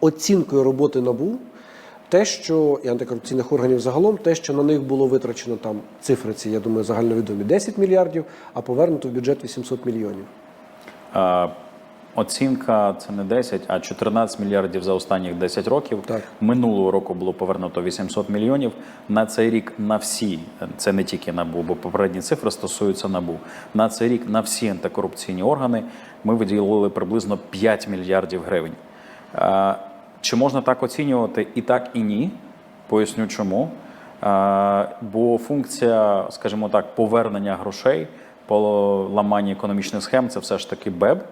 оцінкою роботи НАБУ, те, що і антикорупційних органів загалом, те, що на них було витрачено там цифри, ці, я думаю, загальновідомі 10 мільярдів, а повернуто в бюджет 800 мільйонів. Е, Оцінка це не 10, а 14 мільярдів за останніх 10 років. Так. Минулого року було повернуто 800 мільйонів. На цей рік на всі, це не тільки НАБУ, бо попередні цифри стосуються НАБУ. На цей рік на всі антикорупційні органи ми виділили приблизно 5 мільярдів гривень. Чи можна так оцінювати і так, і ні? Поясню чому. Е, Бо функція, скажімо так, повернення грошей по ламанні економічних схем це все ж таки БЕБ.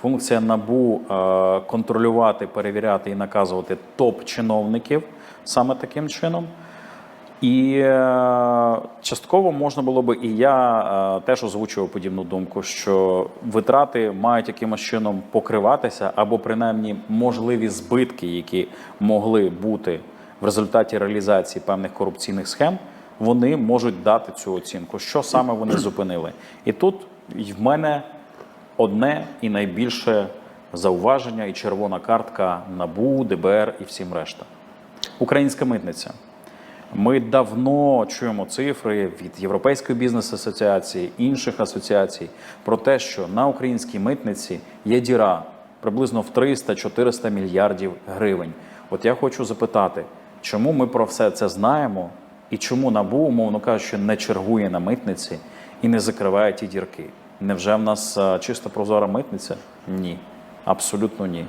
Функція НАБУ е, контролювати, перевіряти і наказувати топ-чиновників саме таким чином. І е, частково можна було би, і я е, теж озвучував подібну думку, що витрати мають якимось чином покриватися, або принаймні можливі збитки, які могли бути в результаті реалізації певних корупційних схем, вони можуть дати цю оцінку, що саме вони зупинили. І тут в мене одне і найбільше зауваження і червона картка НАБУ, ДБР і всім решта. Українська митниця. Ми давно чуємо цифри від Європейської бізнес-асоціації, інших асоціацій про те, що на українській митниці є діра приблизно в 300-400 мільярдів гривень. От я хочу запитати, чому ми про все це знаємо, і чому НАБУ, умовно кажучи, не чергує на митниці і не закриває ті дірки? Невже в нас е, чисто прозора митниця? Ні, абсолютно ні.